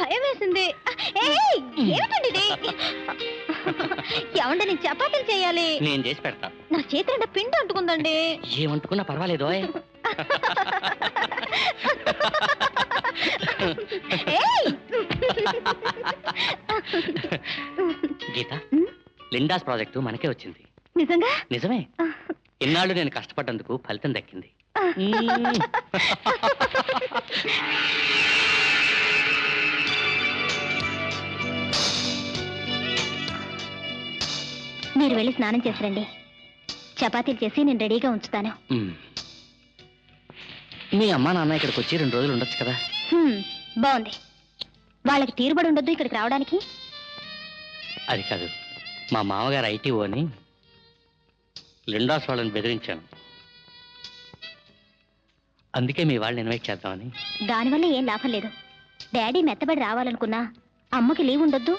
భయం వేసింది ఏమిటండి ఏమండి నేను చపాతీలు చేయాలి. నేను చేసి పెడతా. నా చేతి నిండా పిండి అంటుకుందండి. ఏమంటుకున్నా పర్వాలేదు! గీత లిండాస్ ప్రాజెక్టు మనకే వచ్చింది. నిజంగా? నిజమే. ఇన్నాళ్ళు నేను కష్టపడ్డందుకు ఫలితం దక్కింది. మీరు వెళ్ళి స్నానం చేసి రండి చపాతీలు చేసి నేను రెడీగా ఉంచుతాను. మీ అమ్మా నాన్న ఇక్కడికి వచ్చి రెండు రోజులు ఉండొచ్చు కదా? బాగుంది. వాళ్ళకి తీరుబడి ఉండొద్దు ఇక్కడికి రావడానికి? అది కాదు. మా మామగారు ఐటీఓ అని లిండాస్ వాళ్ళని బెదిరించాను. అందుకే మీ వాళ్ళని ఇన్వైట్ చేద్దామని. దానివల్ల ఏం లాభం లేదు. డాడీ మెత్తబడి రావాలనుకున్నా అమ్మకి లీవ్ ఉండొద్దు.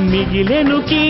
మిగిలెను కీ